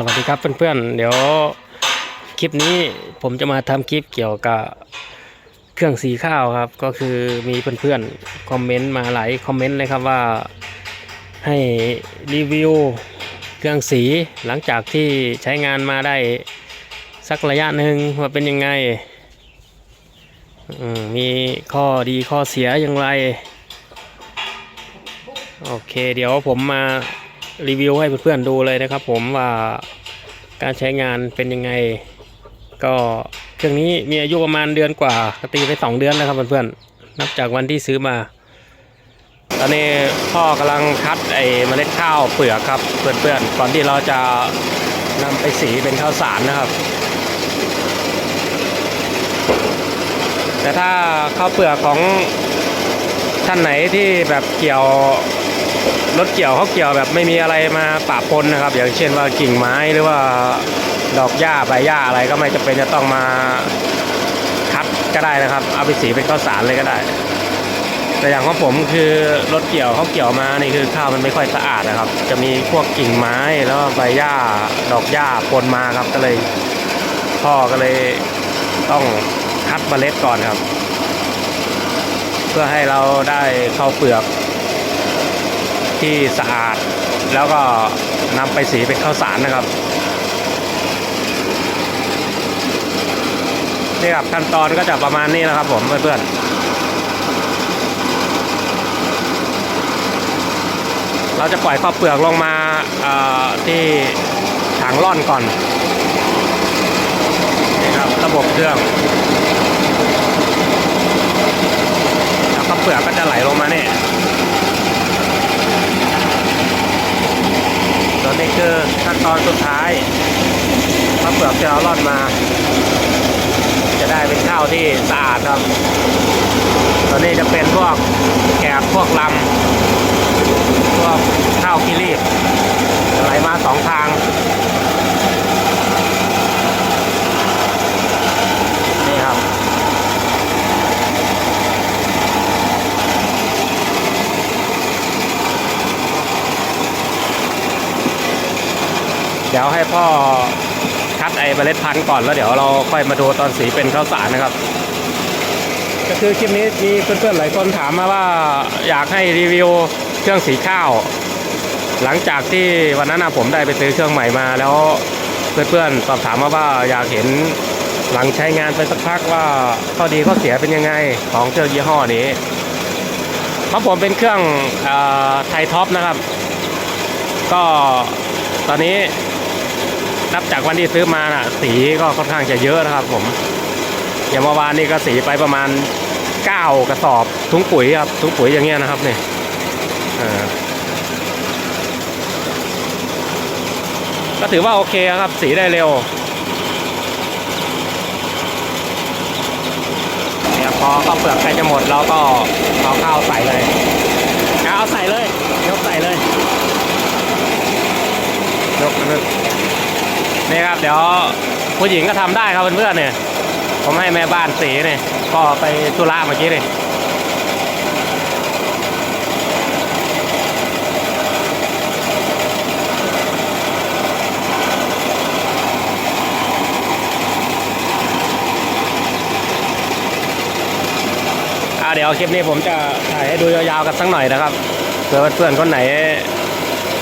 สวัสดีครับเพื่อนๆ เดี๋ยวคลิปนี้ผมจะมาทำคลิปเกี่ยวกับเครื่องสีข้าวครับ ก็คือมีเพื่อนๆคอมเมนต์มาหลายคอมเมนต์เลยครับว่าให้รีวิวเครื่องสีหลังจากที่ใช้งานมาได้สักระยะหนึ่งว่าเป็นยังไงมีข้อดีข้อเสียอย่างไร โอเค เดี๋ยวผมมา รีวิวให้เพื่อนๆดูเลยนะครับ ผมว่าการใช้งานเป็นยังไง ก็เครื่องนี้มีอายุประมาณเดือนกว่าก็ตีไป2เดือนแล้วครับเพื่อนๆนับจากวันที่ซื้อมา ตอนนี้พ่อกำลังคัดไอ้เมล็ดข้าวเปลือกครับเพื่อนๆก่อนที่เราจะนำไปสีเป็นข้าวสารนะครับแต่ถ้าข้าวเปลือกของท่านไหนที่แบบเกี่ยว รถเกี่ยวเขาเกี่ยวแบบไม่มีอะไรมาปะปนนะครับ อย่างเช่นว่ากิ่งไม้หรือว่าดอกหญ้าใบหญ้าอะไรก็ไม่จำเป็นจะต้องมาคัดก็ได้นะครับ เอาไปสีเป็นข้าวสารเลยก็ได้ แต่อย่างของผมคือรถเกี่ยวเขาเกี่ยวมานี่คือข้าวมันไม่ค่อยสะอาดนะครับ จะมีพวกกิ่งไม้แล้วใบหญ้าดอกหญ้าปนมาครับก็เลยพ่อก็เลยต้องคัดเมล็ดก่อนครับ เพื่อให้เราได้ข้าวเปลือก ที่สะอาด แล้วก็นำไปสีเป็นข้าวสารนะครับนี่ครับขั้นตอนก็จะประมาณนี้นะครับผมเพื่อนๆเราจะปล่อยข้าวเปลือกลงมาที่ถังร่อนก่อนนี่ครับระบบเครื่องแล้วข้าวเปลือกก็จะไหลลงมาเนี่ย วนี้คือขั้นตอนสุดท้ายข้าวเปลือกจะเอารอดมา จะได้เป็นข้าวที่สะอาดครับตอนนี้จะเป็นพวกแกบพวกลำพวกข้าวกิรีบจะไหลมาสองทาง เดี๋ยวให้พ่อคัดไอ้เมล็ดพันธุ์ก่อนแล้วเดี๋ยวเราค่อยมาดูตอนสีเป็นข้าวสารนะครับ ก็คือคลิปนี้มีเพื่อนๆหลายคนถามมาว่าอยากให้รีวิวเครื่องสีข้าว หลังจากที่วันนั้นผมได้ไปซื้อเครื่องใหม่มาแล้วเพื่อนๆสอบถามมาว่าอยากเห็นหลังใช้งานไปสักพักว่าข้อดีข้อเสียเป็นยังไงของเครื่องยี่ห้อนี้เพราะผมเป็นเครื่องไทยท็อปนะครับ ก็ตอนนี้ นับจากวันที่ซื้อมานะสีก็ค่อนข้างจะเยอะนะครับ ผม อย่างเมื่อวานนี้ก็สีไปประมาณ9กระสอบถุงปุ๋ยครับถุงปุ๋ยอย่างเงี้ยนะครับเนี่ยก็ถือว่าโอเคครับ สีได้เร็วเนี่ยพอข้าวเปลือกใกล้จะหมดเราก็เอาข้าวใส่เลยเอาใส่เลย ยกใส่เลย ยกนึก นี่ครับเดี๋ยวผู้หญิงก็ทำได้ครับเพื่อนๆเนี่ย ผมให้แม่บ้านสีเนี่ยก็ไปธุระเมื่อกี้นี่อ่าเดี๋ยวคลิปนี้ผมจะถ่ายให้ดูยาวๆกันสักหน่อยนะครับเผื่อเพื่อนๆคนไหน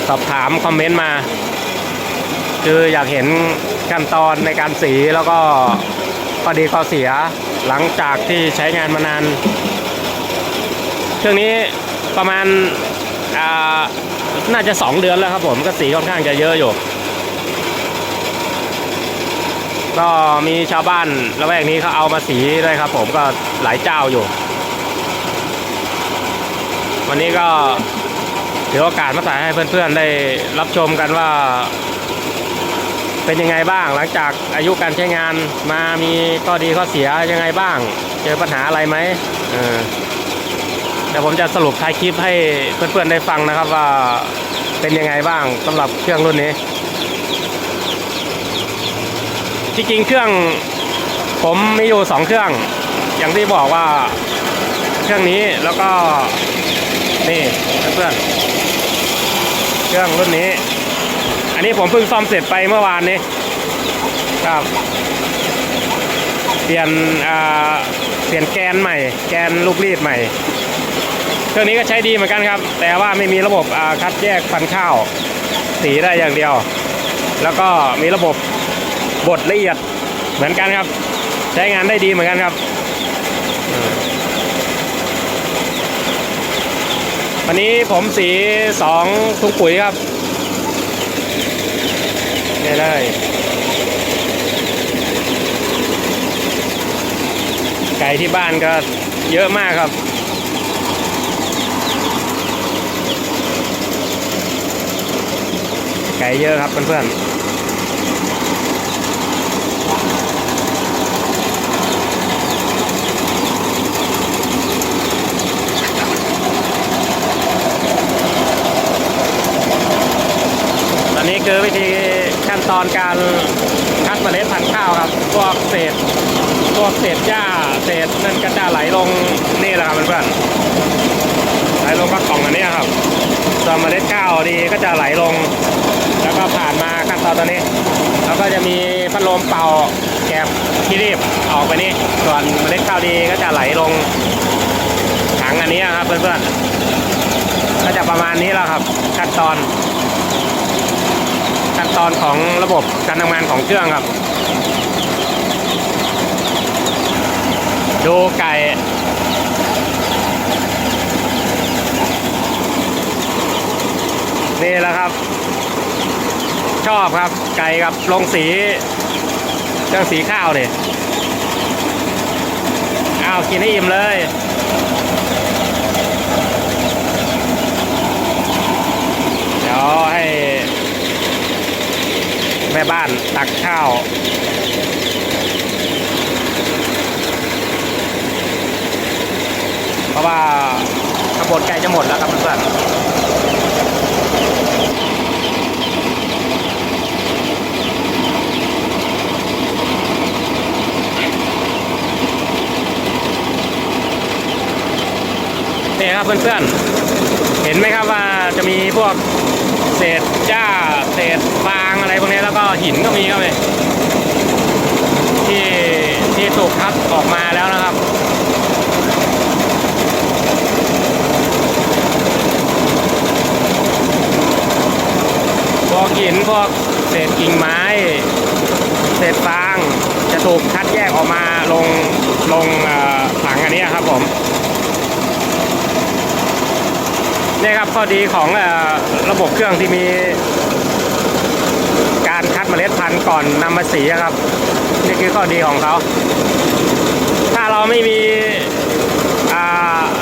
สอบถามคอมเมนต์มา คืออยากเห็นขั้นตอนในการสีแล้วก็ข้อดีข้อเสียหลังจากที่ใช้งานมานาน เครื่องนี้ประมาณาน่าจะ 2 เดือนแล้วครับผมก็สีค่อนข้างจะเยอะอยู่ ก็มีชาวบ้านละแวกนี้เขาเอามาสีด้วยครับ ผมก็หลายเจ้าอยู่ วันนี้ก็ถือโอกาสมาถ่ายให้เพื่อนๆได้รับชมกันว่า เป็นยังไงบ้าง หลังจากอายุการใช้งานมามีข้อดีข้อเสียยังไงบ้าง เจอปัญหาอะไรไหมเออเดี๋ยวผมจะสรุปท้ายคลิปให้เพื่อนๆได้ฟังนะครับว่าเป็นยังไงบ้างสำหรับเครื่องรุ่นนี้จริงๆเครื่องผมมีอยู่สองเครื่อง อย่างที่บอกว่าเครื่องนี้แล้วก็นี่เพื่อนเครื่องรุ่นนี้ อันนี้ผมเพิ่งซ่อมเสร็จไปเมื่อวานนี้ครับ เปลี่ยนเปลี่ยนแกนใหม่ แกนลูกรีดใหม่ เครื่องนี้ก็ใช้ดีเหมือนกันครับ แต่ว่าไม่มีระบบคัดแยกฟันข้าว สีได้อย่างเดียว แล้วก็มีระบบบดละเอียดเหมือนกันครับ ใช้งานได้ดีเหมือนกันครับวันนี้ผมสีสองถุงปุ๋ยครับ นี่เลยไก่ที่บ้านก็เยอะมากครับ ไก่เยอะครับเพื่อนๆตอนนี้คือวิธี ตอนการคัดเมล็ดพันธุ์ข้าวครับ พวกเศษ พวกเศษหญ้า เศษนั่นก็จะไหลลงนี่แหละครับเพื่อนๆไหลลงก็กล่องอันนี้ครับส่วนเมล็ดข้าวดีก็จะไหลลง แล้วก็ผ่านมาขั้นตอนตัวนี้ แล้วก็จะมีพัดลมเป่าแกบที่รีบออกไปนี่ ส่วนเมล็ดข้าวดีก็จะไหลลงถังอันนี้ครับเพื่อนๆ ก็จะประมาณนี้แล้วครับขั้นตอน ขั้นตอนของระบบการทำงานของเครื่องครับ ดูไก่นี่แหละครับ ชอบครับไก่กับลงสีเครื่องสีข้าวเนี่ยอ้าวกินให้อิ่มเลยเดี๋ยวให้ แม่บ้านตักข้าวเพราะว่าขบวนไก่จะหมดแล้วครับเพื่อนนี่ครับเพื่อนๆ เห็นไหมครับว่าจะมีพวก เศษหญ้าเศษฟางอะไรพวกนี้แล้วก็หินก็มีครับเลยที่ที่ถูกคัดออกมาแล้วนะครับพวกหินพวกเศษกิ่งไม้ เศษฟางจะถูกคัดแยกออกมาลงลงเอ่อถังอันนี้ครับผมนี่ ครับข้อดีของระบบเครื่องที่มี การคัดเมล็ดพันธุ์ก่อนนำมาสีครับ นี่คือข้อดีของเขา ถ้าเราไม่มี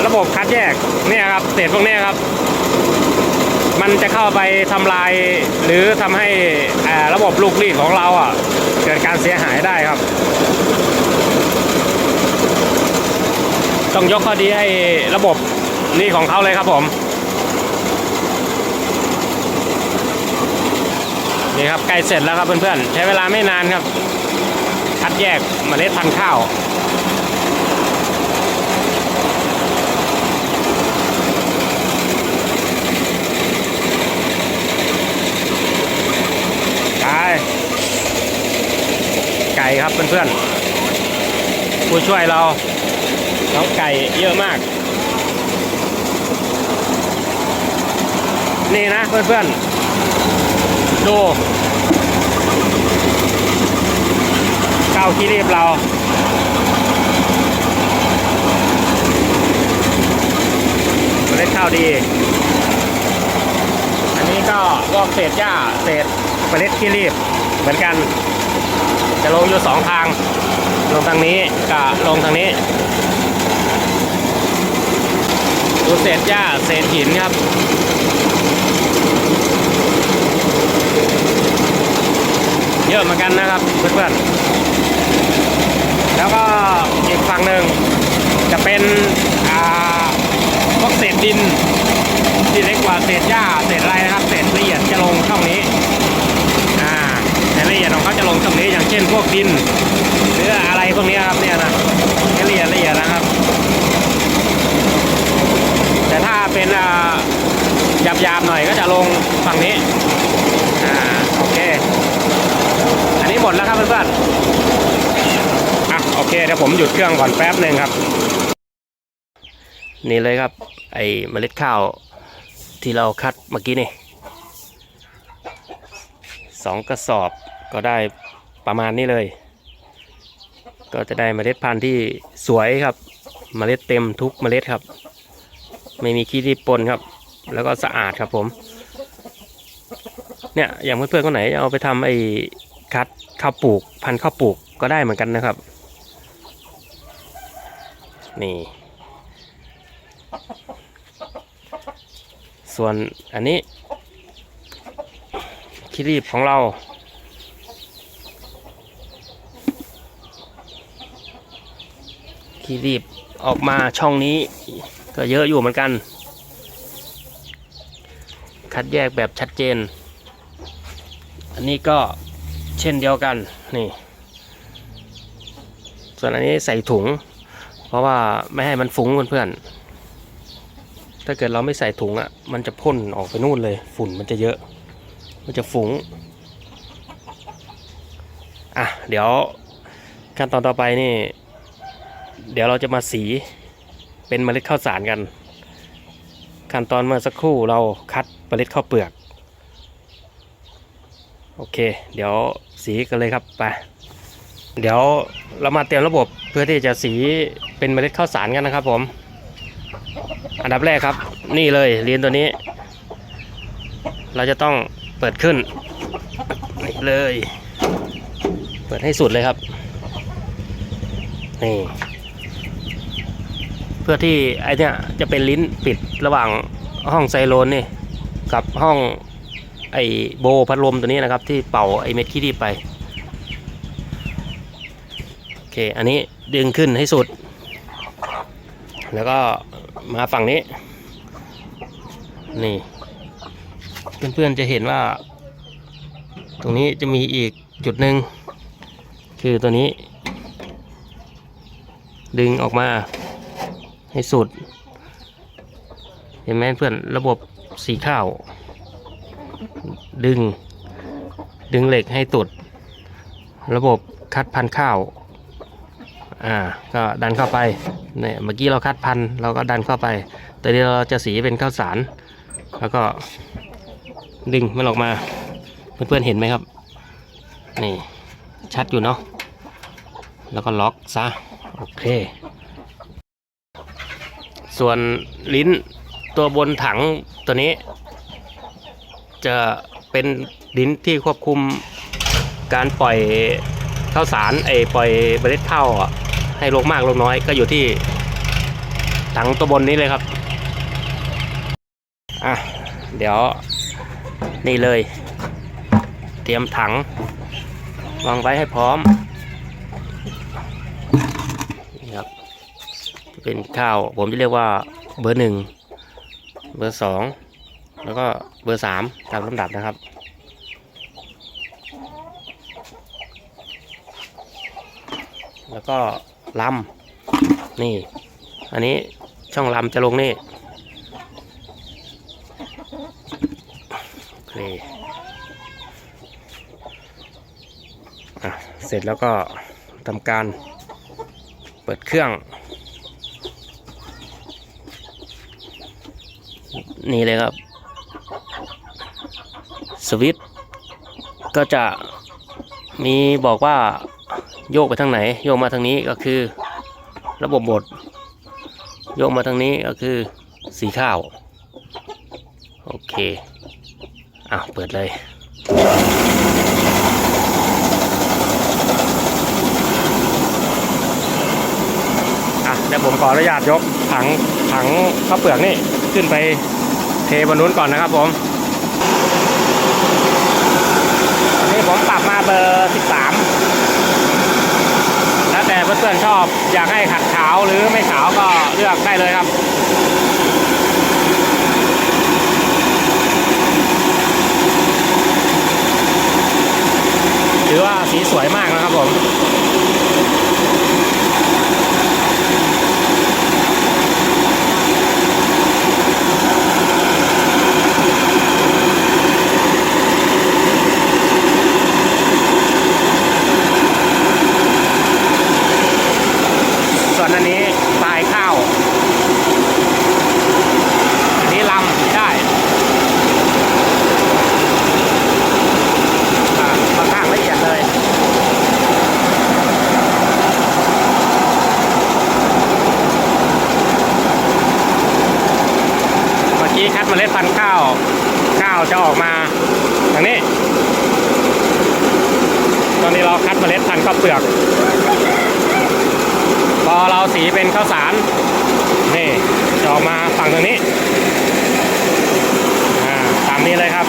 ระบบคัดแยกเนี่ยครับเศษพวกนี้ครับ มันจะเข้าไปทำลาย หรือทำให้ระบบลูกรีดของเราอะเกิดการเสียหายได้ครับ ต้องยกข้อดีให้ระบบนี่ของเขาเลยครับผม นี่ครับใกล้เสร็จแล้วครับเพื่อนๆ ใช้เวลาไม่นานครับ คัดแยกเมล็ดพันธุ์ข้าวไก่ไก่ครับเพื่อนๆ ผู้ช่วยเราน้องไก่เยอะมาก นี่นะเพื่อนๆ ดูข้าวขี้รีบเราเมล็ดข้าวดี อันนี้ก็พวกเศษหญ้าเศษเมล็ดขี้รีบเหมือนกัน จะลงอยู่สองทาง ลงทางนี้กับลงทางนี้ ดูเศษหญ้าเศษหินครับ ยอะเหมือนกันนะครับเพื่อนๆแล้วก็อีกฝั่งหนึ่งจะเป็นพวกเศษดินที่เล็กกว่าเศษหญ้าเศษอะไรนะครับ เศษละเอียดจะลงช่องนี้อ่าแต่ละเอียดของเขาจะลงช่องนี้อย่างเช่นพวกดินหรืออะไรพวกนี้ครับเนี่ยนะละเอียดละเอียดนะครับ แต่ถ้าเป็นหยาบๆหน่อยก็จะลงฝั่งนี้อ่า หมดแล้วครับเพื่อนๆโอเคเดี๋ยวผมหยุดเครื่องก่อนแป๊บหนึ่งครับ นี่เลยครับ ไอเมล็ดข้าวที่เราคัดเมื่อกี้นี่สองกระสอบก็ได้ประมาณนี้เลย ก็จะได้เมล็ดพันธุ์ที่สวยครับเมล็ดเต็มทุกเมล็ดครับ ไม่มีขี้รีบปนครับ แล้วก็สะอาดครับผม เนี่ยอย่างเพื่อนๆคนไหนเอาไปทำไอ้ คัดข้าวปลูก พันธุ์ข้าวปลูกก็ได้เหมือนกันนะครับ นี่ ส่วนอันนี้ขี้รีบของเราขี้รีบออกมาช่องนี้ก็เยอะอยู่เหมือนกัน คัดแยกแบบชัดเจน อันนี้ก็ เช่นเดียวกันนี่ ส่วนอันนี้ใส่ถุง เพราะว่าไม่ให้มันฟุ้งเพื่อนๆถ้าเกิดเราไม่ใส่ถุงอะมันจะพ่นออกไปนู่นเลย ฝุ่นมันจะเยอะ มันจะฟุ้งอะเดี๋ยวขั้นตอนต่อไปนี่ เดี๋ยวเราจะมาสีเป็นเมล็ดข้าวสารกัน ขั้นตอนเมื่อสักครู่เราคัดเมล็ดข้าวเปลือก โอเค เดี๋ยวสีกันเลยครับไปเดี๋ยวเรามาเตรียมระบบเพื่อที่จะสีเป็นเมล็ดข้าวสารกันนะครับ ผม อันดับแรกครับ นี่เลยเรียนตัวนี้ เราจะต้องเปิดขึ้นนี่เลย เปิดให้สุดเลยครับนี่เพื่อที่ไอเนี้ยจะเป็นลิ้นปิดระหว่างห้องไซโลนนี่กับห้อง ไอโบพัดลมตัวนี้นะครับ ที่เป่าไอเม็ดขี้ดีบไปโอเคอันนี้ดึงขึ้นให้สุด แล้วก็มาฝั่งนี้ นี่ เพื่อนๆจะเห็นว่า ตรงนี้จะมีอีกจุดหนึ่งคือตัวนี้ ดึงออกมาให้สุด เห็นไหมเพื่อนระบบสีข้าว ดึง ดึงเหล็กให้ตุด ระบบคัดพันข้าว อ่า ก็ดันเข้าไป เนี่ย เมื่อกี้เราคัดพันเราก็ดันเข้าไป แต่เดี๋ยวเราจะสีเป็นข้าวสาร แล้วก็ดึงมันออกมา เพื่อนๆเห็นไหมครับ นี่ ชัดอยู่เนาะ แล้วก็ล็อกซะ โอเค ส่วนลิ้นตัวบนถังตัวนี้ จะเป็นลิ้นที่ควบคุมการปล่อยข้าวสารไอปล่อยเมล็ดข้าวอะให้ลงมากลงน้อยก็อยู่ที่ถังตัวบนนี้เลยครับ อะ เดี๋ยวนี่เลย เตรียมถัง วางไว้ให้พร้อมนี่ครับ เป็นข้าวผมจะเรียกว่าเบอร์หนึ่งเบอร์สอง แล้วก็เบอร์สามตามลำดับนะครับ แล้วก็ลำนี่ อันนี้ช่องลำจะลงนี่เเสร็จแล้วก็ทำการเปิดเครื่อง นี่เลยครับ สวิตช์ก็จะมีบอกว่าโยกไปทางไหน โยกมาทางนี้ก็คือระบบหมดโยกมาทางนี้ก็คือสีข้าว โอเคอะเปิดเลยอะเดี๋ยวผมขออนุญาตยกถังถังข้าวเปลือกนี่ ขึ้นไปเทบนนู้นก่อนนะครับผม อันนี่ผมปรับมาเบอร์ 13 แล้วแต่เพื่อนๆชอบอยากให้ขัดขาวหรือไม่ขาวก็เลือกได้เลยครับถือว่าสีสวยมากนะครับผม คัดเมล็ดพันธุ์ข้าวเปลือก พอเราสีเป็นข้าวสาร นี่จะออกมาฝั่งตรงนี้อ่าตามนี้เลยครับ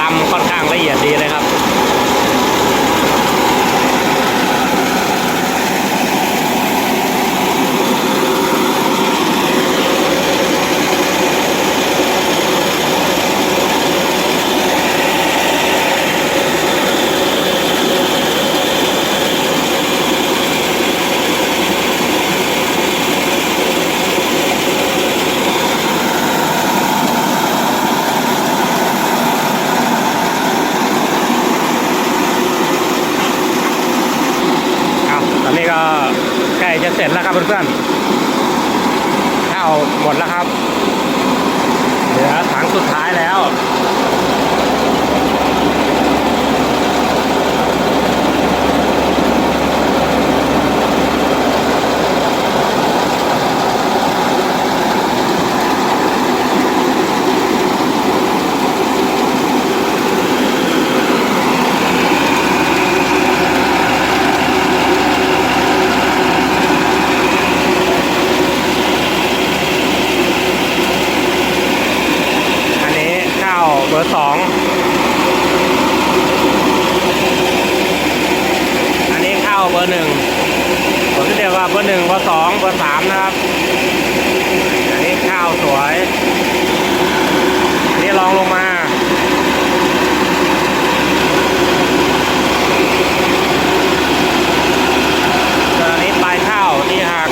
ลำค่อนข้างละเอียดดีเลยครับ เอา ตอนนี้ก็ใกล้จะเสร็จแล้วครับเพื่อนๆข้าวหมดแล้วครับ เหลือถังสุดท้ายแล้ว อันนี้ข้าวเบอร์สอง อันนี้ข้าวเบอร์หนึ่งผมจะเรียกว่าเบอร์หนึ่งเบอร์สองเบอร์สามนะครับ อันนี้ข้าวสวยอันนี้ลองลงมาส่วนอันนี้ปลายข้าวที่หัก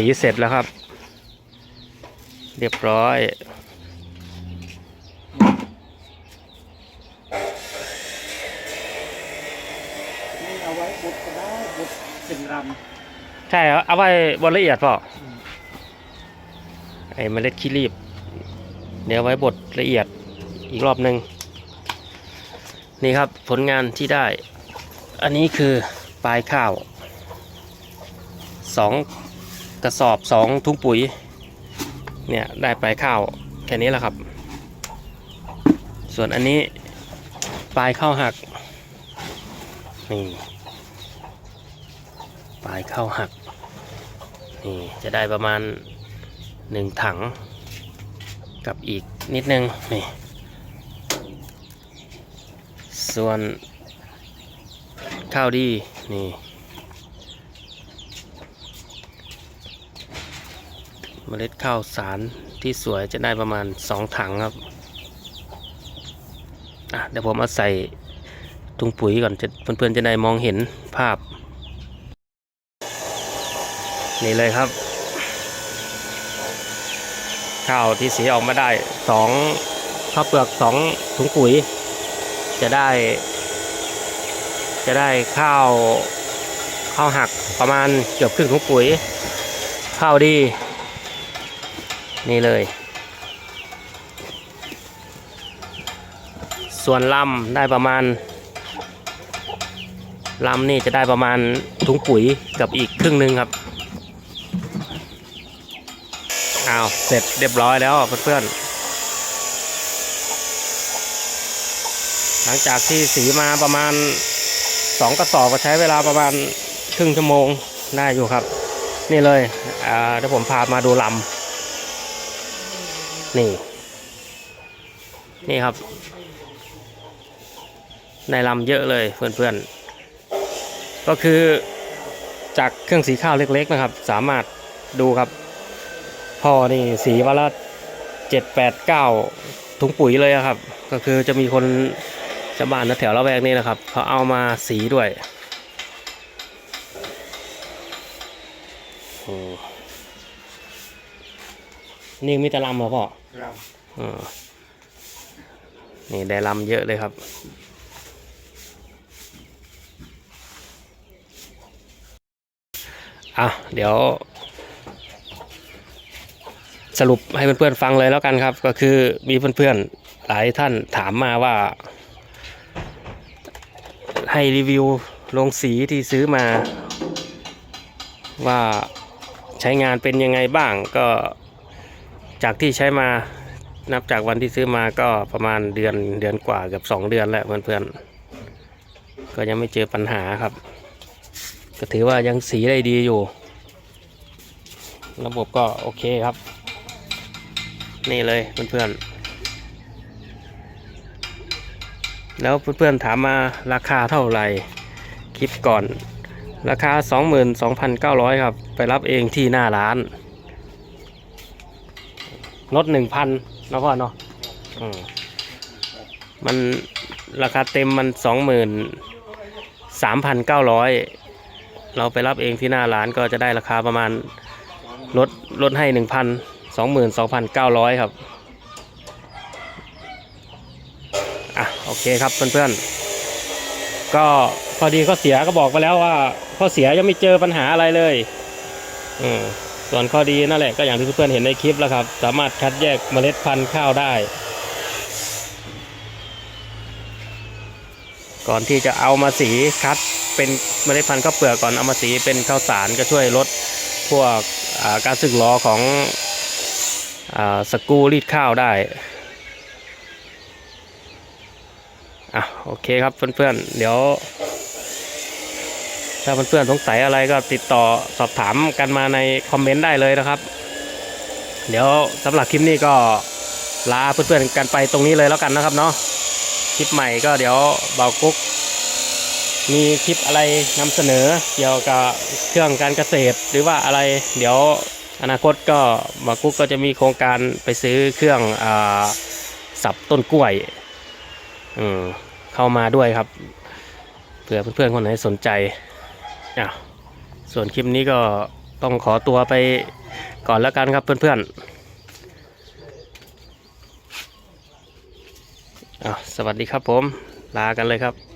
สีเสร็จแล้วครับ เรียบร้อย นี่เอาไว้บุดก็ได้บุดเป็นรใช่ครับเอาไว้บนละเอียดพ่อไอ้เมล็ดขี้รีบ เดี๋ยวไว้บดละเอียดอีกรอบหนึ่งนี่ครับผลงานที่ได้ อันนี้คือปลายข้าวสอง กระสอบสองถุงปุ๋ย เนี่ยได้ปลายข้าวแค่นี้แหละครับ ส่วนอันนี้ปลายข้าวหัก นี่ปลายข้าวหัก นี่จะได้ประมาณหนึ่งถัง กับอีกนิดนึง นี่ ส่วนข้าวดี นี่ เมล็ดข้าวสารที่สวยจะได้ประมาณสองถังครับเดี๋ยวผมเอาใส่ถุงปุ๋ยก่อนจะเพื่อนๆจะได้มองเห็นภาพ นี่เลยครับ ข้าวที่สีออกมาได้สองข้าวเปลือกสองถุงปุ๋ย จะได้ จะได้ข้าวข้าวหักประมาณเกือบครึ่งถุงปุ๋ย ข้าวดี นี่เลย ส่วนลำได้ประมาณลำนี่จะได้ประมาณถุงปุ๋ยกับอีกครึ่งหนึ่งครับอ้าวเสร็จเรียบร้อยแล้วเพื่อนๆหลังจากที่สีมาประมาณสองกระสอบก็ใช้เวลาประมาณครึ่งชั่วโมงได้อยู่ครับ นี่เลยอ่าเดี๋ยวผมพามาดูลำ นี่ นี่ครับ ในลำเยอะเลยเพื่อนๆ ก็คือจากเครื่องสีข้าวเล็กๆนะครับ สามารถดูครับพ่อนี่สีวันละเจ็ดแปดเก้าถุงปุ๋ยเลยอะครับ ก็คือจะมีคนชาวบ้านแถวละแวกนี้นะครับเขาเอามาสีด้วยโอ้นี่มีแต่ลำเหรอพ่อ นี่ได้ลำเยอะเลยครับ อะ เดี๋ยว สรุปให้เพื่อนๆฟังเลยแล้วกันครับ ก็คือมีเพื่อนๆหลายท่านถามมาว่า ให้รีวิวลงสีที่ซื้อมา ว่าใช้งานเป็นยังไงบ้างก็ จากที่ใช้มานับจากวันที่ซื้อมาก็ประมาณเดือนเดือนกว่าเกือบสองเดือนแล้วเพื่อนๆ ก็ยังไม่เจอปัญหาครับ ก็ถือว่ายังสีได้ดีอยู่ ระบบก็โอเคครับ นี่เลยเพื่อนๆ แล้วเพื่อนๆถามมาราคาเท่าไหร่คลิปก่อน ราคา 22,900 ครับ ไปรับเองที่หน้าร้าน ลด1,000นนะพ่อเนาะมันราคาเต็มมัน23,900เราไปรับเองที่หน้าร้านก็จะได้ราคาประมาณลดลดให้หนึ่งพันสองหมื่นสองพันเก้าร้อยครับ อะโอเคครับเพื่อนๆ ก็พอดีข้อเสียก็บอกไปแล้วว่า ข้อเสียยังไม่เจอปัญหาอะไรเลย อืม ส่วนข้อดีนั่นแหละก็อย่างที่เพื่อนๆเห็นในคลิปแล้วครับ สามารถคัดแยกเมล็ดพันธุ์ข้าวได้ ก่อนที่จะเอามาสีคัดเป็นเมล็ดพันธุ์ข้าวเปลือกก่อนเอามาสีเป็นข้าวสารก็ช่วยลดพวกาการสึกหรอของอสกูรีดข้าวได้อะโอเคครับเพื่อนๆเดี๋ยว ถ้าเพื่อนๆสงสัยอะไรก็ติดต่อสอบถามกันมาในคอมเมนต์ได้เลยนะครับ เดี๋ยวสำหรับคลิปนี้ก็ลาเพื่อนๆกันไปตรงนี้เลยแล้วกันนะครับเนาะคลิปใหม่ก็เดี๋ยวเบากุ๊กมีคลิปอะไรนำเสนอเกี่ยวกับเครื่องการเกษตร หรือว่าอะไรเดี๋ยวอนาคตก็มากุ๊กก็จะมีโครงการไปซื้อเครื่องอสับต้นกล้วยเข้ามาด้วยครับเผื่อเพื่อนๆคนไหนสนใจ อาส่วนคลิปนี้ก็ต้องขอตัวไปก่อนแล้วกันครับเพื่อนๆอะสวัสดีครับผม ลากันเลยครับ